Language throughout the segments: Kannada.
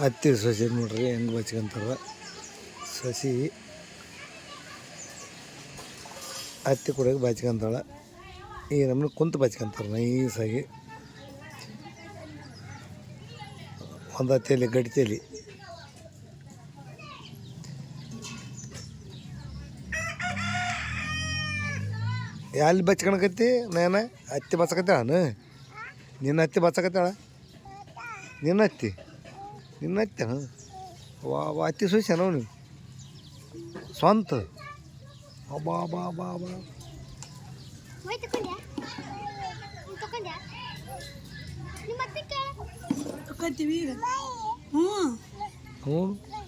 ಹತ್ತಿ ಸಸಿ ನೋಡ್ರಿ, ಹೆಂಗೆ ಬಚ್ಕೊಂತಾರ. ಸಸಿ ಹತ್ತಿ ಕುಡಿಯೋಕೆ ಬಚ್ಕೊಂತಾಳ. ಈ ನಮ್ಮನ್ನ ಕುಂತು ಬಚ್ಕೊಂತಾರೆ ನೈಸಾಗಿ. ಒಂದು ಹತ್ತಿಯಲ್ಲಿ, ಗಡ್ತಿಯಲ್ಲಿ. ಎಲ್ಲಿ ಬಚ್ಕೊಳಕತ್ತಿ ನಾನು ಹತ್ತಿ ಬಚ್ಚಕತ್ತಾಳ ನಿನ್ನ ಹತ್ತಿ ಬಚ್ಕತ್ತಾಳ ನಿನ್ನ ಹತ್ತಿ? ನಿನ್ನ ಹತ್ತಿ ಹಾಂ? ವಾ ವಾ ಹತ್ತಿ ಸೂಸ್ಯ ನಾವು ನೀವು ಸ್ವಂತ? ಬಾ ಬಾ ಬಾ ಬಾ ಹೋಯ್ ತಕೊಂಡ್ಯಾ ನೀನ್ ತಕೊಂಡ್ಯಾ ನಿಮ್ಮ ಅತ್ತೆ ಕೇಳು. ತಕೊಂತೀವಿ ಈಗ. ಹ್ಞೂ. ಹ್ಞೂ?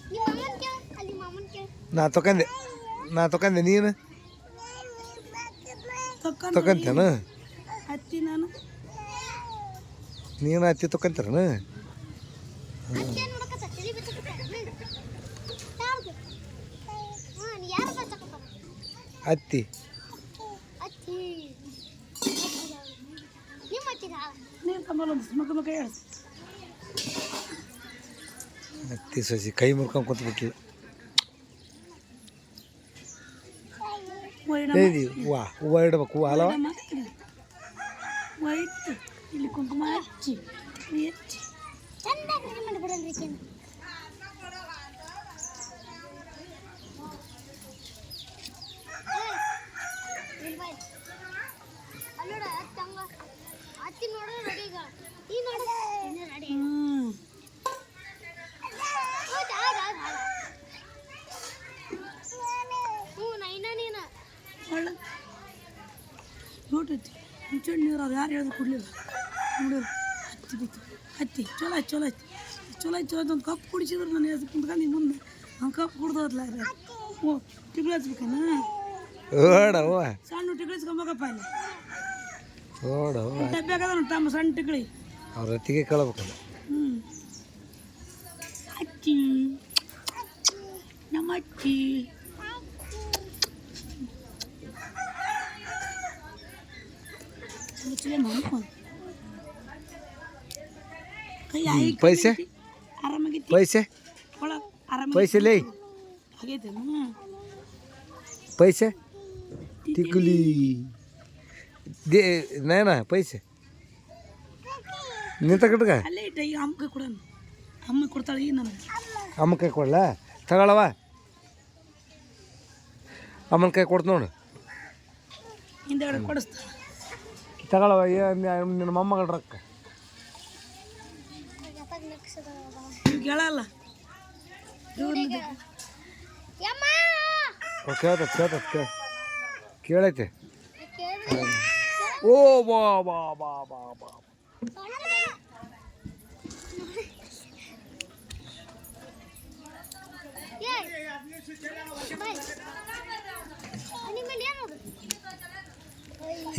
ನಿಮ್ಮ ಅಮ್ಮನ ಕೇಳು ಅಲ್ಲಿ ಮಾಮನ್ ಕೇಳು. ನಾ ತಕೊಂಡೆ ನಾ ತಕೊಂಡೆ ನೀನು? ತಕೊಂಡ್ ತಕೊಂತೇನ ಹತ್ತಿ ನಾನು. ನೀನು ಹತ್ತಿ ತಕೊಂತಾರನ ಹೇಳು ಹತ್ತಿ ಸಸಿ, ಕೈ ಮುರ್ಕೊಂಡು ಕುಂತ್ಬಿಟ್ಲು. ಹೂವ, ಹೂವು ಇಡ್ಬೇಕು, ಹೂವು ವೈಟ್ ಇಲ್ಲಿ ಕುಂಕುಮ ಹಚ್ಚಿ ಹೆಚ್ಚಿ. ಚಂದಾಗಿ ರೆಡಿ ಮಾಡಿ ಬಿಡಲ್ರಿ ಈಕಿನ. ಏಯ್, ಇಲ್ಲಿ ಬಾ ಇಲ್ಲಿ. ಅಲ್ಲಿ ನೋಡು, ಅತ್ತಿ ಹಂಗ. ಅತ್ತಿ ನೋಡು ರೆಡಿ ಈಗ ಈ ನೋಡು ಇನ್ನೂ ರೆಡಿ ಹ್ಞೂ ಹೌದು, ಆಗ, ಆಗ, ಆಗ. ಹ್ಞೂ ನಾ ಇನ್ನ ನೀನು ಒಳ್ಳೆ ನೋಟೈತಿ ಮುಂಚೆ ನೀರು ಅವ್ರು ಯಾರು ಹೇಳಿದ್ರು ಕೊಡಲಿಲ್ಲ ನೋಡಿದ್ರು ಹತ್ತಿ ಬಿತ್ತು ಹತ್ತಿ ಚಲೋ ಆಯ್ತು ಚಲೋ ಆಯ್ತು. ಚಲೋ ಆಯ್ತು ಚಲೋ ಆಯ್ತು ಒಂದು ಕಪ್ ಕುಡಿಸಿದ್ರು ನಾನು ಎದ್ದು ಕುಂತ್ಕೊಂಡು ಮುಂದೆ. ಒಂದು ಕಪ್ ಕುಡ್ದೋದ್ಲ ಓ ಟಿಗ್ಳು ಹಚ್ಬೇಕನ? ಓಡವ್ವ ಸಣ್ಣ ಟಿಗ್ಳು ಹಚ್ಕೊಂಬೇಕಪ್ಪ ಅಲ್ಲಿ ಡಬ್ಬ್ಯಾಗದ ತಮ್ಮ ಸಣ್ಣ ಟಿಗ್ಳಿ ಅವ್ರ ಹತ್ತಿಗೆ ಕಳ್ಬೇಕಲ್ಲ ಹ್ಞೂ ಅಚ್ಚಿ ನಮ್ಮ ಅಚ್ಚಿ ಮುಚ್ಚಲೇ ಮಾಡ್ಕೊಂಡು ಪೈಸೆ? ಪೈಸೆ? ಪೈಸೆ ಲೇ. ಪೈಸೆ? ತಿಕ್ಲಿ ದೇ ನೇನ ಪೈಸೆ? ನಿಂತ ಕಟ್ಕ? ಇಟ್ಟ ಈಗ ಅಮ್ಮ ಕೊಡ್ತಾಳೆ ನನಗೆ ಅಮ್ಮ ಕೈ ಕೊಡಲ? ತಗೊಳವ. ಅಮ್ಮನ ಕೈ ಕೊಡ್ತು ನೋಡು. ಹಿಂದೆಗಡೆ ಕೊಡಿಸ್ತಾಳೆ. ತಗೊಳವ ನಿನ್ನ ಮೊಮ್ಮಗಳ ರೊಕ್ಕ. ಕೇಳಲ್ಲ. ಕೇಳ್ತತ್ ಕೇಳ್ತತ್ ಕೇಳ ಕೇಳೈತೆ. ಓ ಬಾ ಬಾ ಬಾ ಬಾ ಬಾ.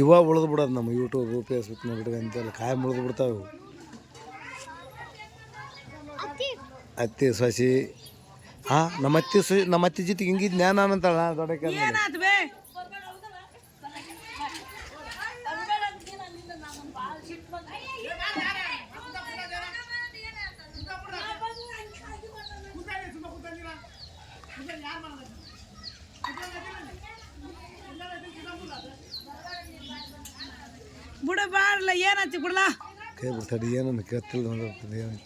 ಇವಾಗ ಉಳಿದು ಬಿಡೋದು ನಮ್ಮ ಯೂಟ್ಯೂಬ್ ಫೇಸ್ಬುಕ್ ನೋಡಿ ಅಂತೆಲ್ಲ ಕಾಯಂ ಉಳಿದು ಬಿಡ್ತಾವೆ ಅತ್ತಿ ಸಸಿ ಹಾಂ ನಮ್ಮ ಅತ್ತಿ ಸ ನಮ್ಮ ಅತ್ತಿ ಜೊತೆಗೆ ಹಿಂಗಿದ್ದು ಜ್ಞಾನ ಅಂತಾಳ ದೊಡ್ಡಕ್ಕೆ ಏನಾಯ್ತು ಬೇ? ಬುಡ ಬಾರಲ್ಲ ಏನಾಯ್ತು ಬಿಡಲ್ಲ ಕೈ ಬಿಡ್ತಾಡಿ ಏನನ್ನು ಕೇಳ್ತಿಲ್ಲ ನೋಡಿರ್ತದೆ ಏನು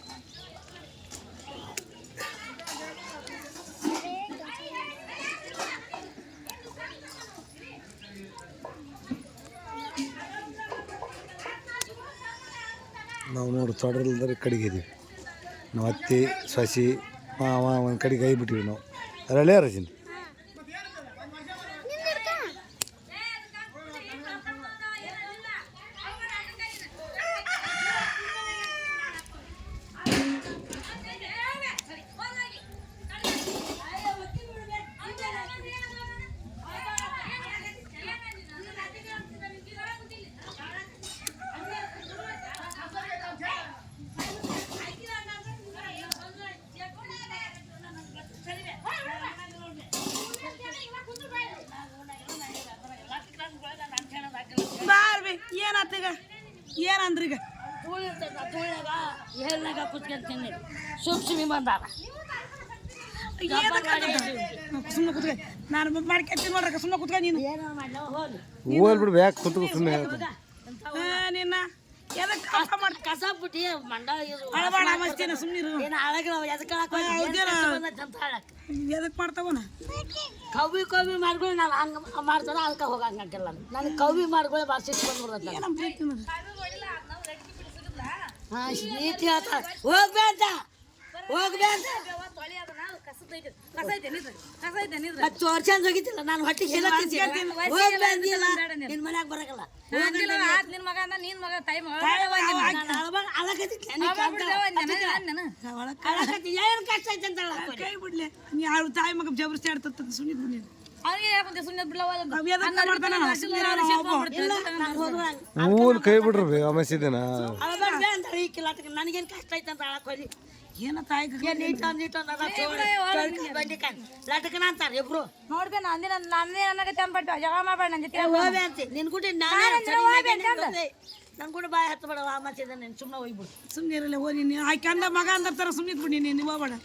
ನಾವು ನೋಡಿ ತೊಡರಿಲ್ದರೆ ಕಡೆಗೆ ಇದೀವಿ ನಾವು ಅತ್ತಿ, ಸಸಿ, ಮಾವ, ಒಂದು ಕಡೆಗೆ ಕೈ ಬಿಟ್ಟಿವಿ ನಾವು. ಅದರಲ್ಲೇ ರಜಿನಿ ಬಾರ್ ಬಿ ಏನಾಯ್ತು ಈಗ. ಏನಂದ್ರಿ ಈಗ ಹೇಳ್ನಾಗ ಕುತ್ಕೊಂತೀನಿ ಸುಮ್ ಸುಮ್ಮಿ ಬಂದಾರ ಸುಮ್ಮನೆ ಕುತ್ಕ ನಾನು ಮಾಡ್ಕೊಂತೀನಿ ನೋಡ್ರಕ್ಕ ಸುಮ್ಮನೆ ಕುತ್ಕ ನೀನು. ಹೋಲ್ ಬಿಡು ಬ್ಯಾಕ್ ಕುಂತು ಸುಮ್ಮನೆ ನಿನ್ನ ಎದಕ್ಕೆ ಕಷ್ಟ ಮಾಡಿ ಕಸ ಬಿಟ್ಟಿ ಮಂಡ ಇದು ಅಳಬಾಡ ಮಸ್ತಿನ ಸುಮ್ಮನಿರು ಏನು ಹಾಳಾಗಿಲ್ಲ ಎದಕ್ಕೆ ಹೌದೇನೋ? ಅಂತ ಹೇಳಕ್ ಎದಕ್ಕೆ ಮಾಡ್ತಾವನ ಕವಿ ಕವಿ ಮಾಡ್ಗಳು ನಾನು ಹಂಗೆ ಮಾಡ್ತಾರ ಅದಕ್ಕೆ ಹೋಗಂಗಿಲ್ಲ ನನಗೆ ಕವಿ ಮಾಡ್ಗಳು ಭಾಳ ಸಿಟ್ಟು ಬಂದ್ಬಿಡ್ತೈತೆ ನಮ್ಮ ಪ್ರೀತಿ ನೋಡಿ ಹಾಂ ನೀತಿ ಹೇಳ್ತಾರ ಹೋಗ್ಬೇ ಅಂತ ಹೋಗ್ಬೇ ಅಂತ ಹತ್ತು ವರ್ಷ ಅಂತ ಹೋಗಿದ್ದಿಲ್ಲ ನಾನು ಹೊಟ್ಟಿಗೆ ಹೇಳತ್ತಿದ್ದೆ ಹೋಗ್ಬೇ ಅಂದಿಲ್ಲ ನಿನ್ನ ಮನ್ಯಾಗ ಬರಕಲ್ಲ ನಿನ್ ಮಗ ಅಂದ ನಿನ್ ಮಗ ತಾಯಿ ಮಗ ನಾನು ಅಳಬಾಗ ಅಳಕತ್ತಿದ್ದೆ ಅಳಕತ್ತಿ ಏನು ಕಷ್ಟ ಐತೆ ಅಂತ ಹೇಳಕ್ ಕೈ ಬಿಡ್ಲಿ ನೀ ಅವಳು ತಾಯಿ ಮಗ ಜಬರ್ಸಿ ಆಡ್ತತ್ತ ಸುಮ್ಮನೆ ಹೂಲ್ ಕೈ ಬಿಡ್ರಿ ಕಿಲಾಟಕ್ಕೆ ನನಗೇನು ಕಷ್ಟ ಐತೆ ಅಂತ ಹೇಳಕ್ ಹೋಗಿ ಏನ ತಾಯಿ ನೀಟ ನೀಟ ಲಟಕನ ಅಂತಾರೆ ಇಬ್ರು. ನೋಡ್ಬೇ ನಂದಿನ ನಂದೇ ನನಗೆ ಮಾಡ್ಬೇಡ ನನ್ನ ಜೊತೆ. ಅಂತೆ. ನಿನ್ ಗುಡಿ ನಾನೇ ನನ್ ಕೂಡ ಬಾಯಿ ಹತ್ತು ಬೇಡ ಮಾತಿದ್ದೆ ನೀನು ಸುಮ್ಮನೆ ಹೋಗ್ಬಿಡು. ಸುಮ್ಮನೆ ಇರಲ್ಲ ಹೋಗಿ ನೀನು. ಆಕೆ ಅಂದ ಮಗ ಅಂದ ಥರ ಸುಮ್ಮನೆ ಬಿಡಿ ನೀನು ನೀವು ಹೋಗ್ಬೇಡ.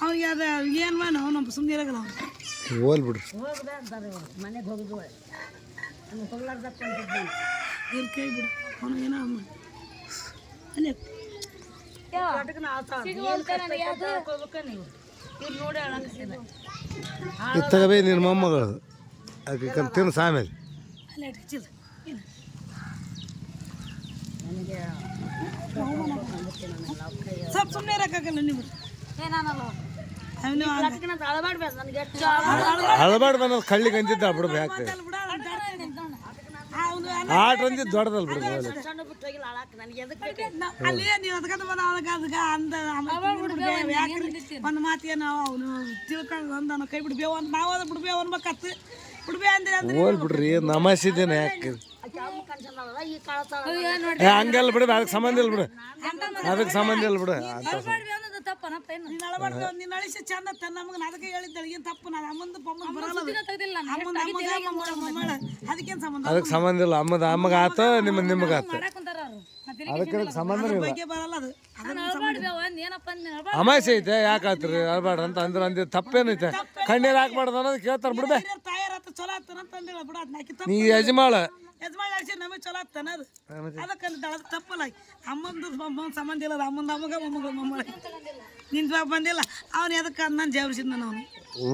ಅವ್ನಿಗೆ ಅದು ಏನು ಮಾಡ ನಮ್ಮ ಸುಮ್ಮನೆ ಇರೋಲ್ಲ ಅವ್ನು. ಹೋಲ್ ಬಿಡ್ರಿ ಅಂತಾರೆ ಇವ್ರು ಮನೆಗೆ ಹೊಗ್ಲಾರ್ದಪ್ಪ ಇವ್ರು ಕೈ ಬಿಡು. ಅವನು ಏನೋ ಅಮ್ಮ. ಅಲ್ಲೇ ಅಂತ ಹೇಳ್ಕೊಳ್ಬೇಕ ನೀವು ಇವ್ರು ನೋಡಿ ಅಳಂಗಿಸಿದೆ ಇತ್ತಾಗ ನಿನ್ನ ಮೊಮ್ಮಗಳು ಅದಕ್ಕೆ ತಿನ್ನು ಸಾಮೇಲೆ. ಅಲ್ಲೇ ಚಿಲ್. ಇಲ್ಲ ಸ್ವಲ್ಪ ಸುಮ್ಮನೆ ಇರೋಕ್ಕಾಗಲ್ಲ ನೀವು. ಏನಾನಲ್ಲ ಅಳಬಾರ್ದು ಅನ್ನೋದು ಕಳ್ಳಿಗೆ ಗಂಜಿದ್ದ ಬಿಡು ಬ್ಯಾಕ್ ಅವನು ಆಟ ಅಂದಿದ್ದು ದೊಡ್ಡದಲ್ಲ ಬಿಡು ಅಲ್ಲೇ ಸಣ್ಣ ಬಿಟ್ಟು ಹೋಗಿಲ್ಲ ಅಳಾಕ ನನಗೆ ಎದಕ್ಕೆ ಬೇಕು? ಅಲ್ಲಿ ನೀವು ಅದಕ್ಕೆ ಬಂದ ಅದಕ್ಕೆ ಅದಕ್ಕೆ ಅಂದ ಒಂದು ಮಾತಿಗೆ ನಾವು ಅವನು ತಿಳ್ಕೊಂಡು ಅಂದ ಕೈ ಬಿಡ್ಬೇವು ಅಂತ ನಾವು ಅದು ಬಿಡ್ಬೇವು ಅನ್ಬೇಕತ್ತು ಬಿಡ್ಬೇ ಅಂದ್ರೆ ಅಂದ್ರೆ. ಬಿಡ್ರಿ ನಮಸಿದ್ದೇನೆ ಯಾಕೆ? ಹಂಗಲ್ಲ ಬಿಡು ಅದಕ್ಕೆ ಸಂಬಂಧ ಇಲ್ಲ ಬಿಡು. ಅದಕ್ಕೆ ಸಂಬಂಧ ಇಲ್ಲ ಬಿಡು. ನೀನು ಅಳಬಾರ್ದು ನೀನು ಅಳಿಸಿ ಚಂದ ತನ್ನ ನಮಗೆ ಅದಕ್ಕೆ ಹೇಳಿದ್ದಾಳೆ. ಏನು ತಪ್ಪು? ನಾನು ಅಮ್ಮಂದು ಬರಲ್ಲ. ಅಮ್ಮಂದು ಅಮ್ಮಗ ಅದಕ್ಕೇನು ಸಂಬಂಧ? ಅದಕ್ಕೆ ಸಂಬಂಧ ಇಲ್ಲ ಅಮ್ಮದ ಅಮ್ಮಗ ಆತ ನಿಮ್ಮ ನಿಮಗ ಆತ. ಅದಕ್ಕೆ ಸಂಬಂಧ ಇಲ್ಲ. ಅಮಾಸೆ ಐತೆ ಯಾಕೆ ಆತ್ರಿ ಅಳ್ಬಾಡ್ರಿ ಅಂತ ಅಂದ್ರೆ ಅಂದ್ರೆ ತಪ್ಪೇನೈತೆ? ಕಣ್ಣೀರು ಹಾಕ್ಬಾರ್ದು ಅನ್ನೋದು ಕೇಳ್ತಾರೆ ಬಿಡ್ಬೇ. ಹಿರಿಯರ್ ತಾಯಾರ ಚಲೋ ಆಗ್ತಾನ ಅಂತ ಅಂದಿಲ್ಲ ಬಿಡ ಅದನ್ನ ಆಕಿ ನೀ ಯಜಮಾಳ ಯಜಮಾನ್ ಅಳಿಸಿ ನಮಗೆ ಚಲೋ ಆಗ್ತಾನ ಅದು. ಅದಕ್ಕೆ ಅಂದಿದ್ದಾಳೆ ಅದು ತಪ್ಪಲ್ಲ ಅಮ್ಮಂದು ಸಂಬಂಧ ಇಲ್ಲ ಅಮ್ಮಂದು ಅಮ್ಮಗ ಮೊಮ್ಮಗ ಮೊಮ್ಮಳ ನಿಂದು ಬಂದಿಲ್ಲ. ಅವ್ನು ಎದಕ್ಕೆ ನಾನು ಜವರಿಸಿದ್ ನಾನು ಅವನು?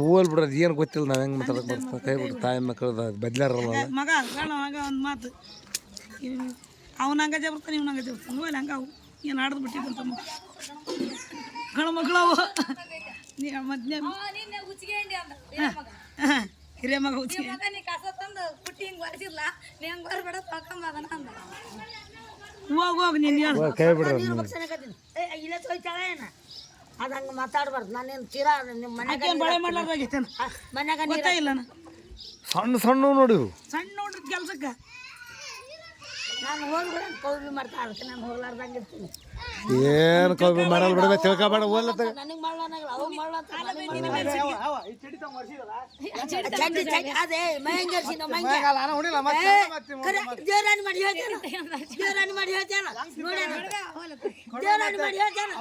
ಹೋಲ್ ಬಿಡ್ರಿ ಏನು ಗೊತ್ತಿಲ್ಲ ನಾವು ಹೆಂಗೆ ಮಾತಾಡಕ್ಕೆ ಬರ್ತಾ ಕೈ ಬಿಡು ತಾಯಿ ಮಕ್ಕಳು ಬದ್ಲಾರಲ್ಲ ಮಗ ಕಾಣ ಹಂಗ ಒಂದು ಮಾತು. ಅವನ ಹಂಗ ಜಬರ್ತಾನೆ ಇವ್ನ ಹಂಗ ಜಬರ್ತಾನೆ ಹೋಗ್ಲಿ ಹಂಗ ಅವು. ಏನು ಆಡ್ದು ಬಿಟ್ಟಿದ್ದಂತಮ್ಮ ಗಣ ಮಗಳು ಅವು. ನೀ ಮತ್ತೆ ನಿನ್ನೆ ಹಿರಿಯ ಮಗ ಹುಚ್ಚಿ. ಮಗ ನೀ ಕಸ ತಂದು ಪುಟ್ಟಿ ಹಿಂಗ್ ಬರ್ಸಿಲ್ಲ ನೀ ಹಂಗ್ ಬರ್ಬೇಡ ಅಂದ. ಹೋಗ್ ನೀನು ಹೇಳು. ಕೈ ಇಲ್ಲೇ ಏನ? ಅದು ಹಂಗೆ ಮಾತಾಡ್ಬಾರ್ದು. ನಾನೇನು ತೀರಾ ನಿಮ್ಮ ಮನ್ಯಾಗ ಬಳೆ ಮನ್ಯಾಗ ನೀರು ಗೊತ್ತಾ ಇಲ್ಲ ಸಣ್ಣ ಸಣ್ಣ ನೋಡಿ ಸಣ್ಣ ನೋಡ್ರಿ ಕೆಲ್ಸಕ್ಕೆ. ನಾನು ಹೋಗ್ಬಿಡ ಕೌಬಿ ಮಾಡ್ತಾ ಅದಕ್ಕೆ ನಾನು ಹೋಗ್ಲಾರ್ದಂಗೆ ಇರ್ತೀನಿ. ಏನು ಕೌಬಿ ಮಾಡಲ್ಲ ಬಿಡ್ಬೇ ತಿಳ್ಕೊಬೇಡ ಹೋಗ್ಲತ್ತ ನನಗೆ ಮಾಡೋಣಾಗಲ್ಲ ಅವಾಗ ಮಾಡೋ ಅಂತ ಚಡ್ಡಿ ಚಡ್ಡಿ ಅದೇ ಮಹಂಗರ್ಸಿ ನಾವು ಮಹಂಗ ದೇವರಾಣಿ ಮಾಡಿ ಹೇಳ್ತೇನೆ ದೇವರಾಣಿ ಮಾಡಿ ಹೇಳ್ತೇನೆ ನೋಡೋಣ. ದೇವರಾಣಿ ಮಾಡಿ ಹೇಳ್ತೇನೆ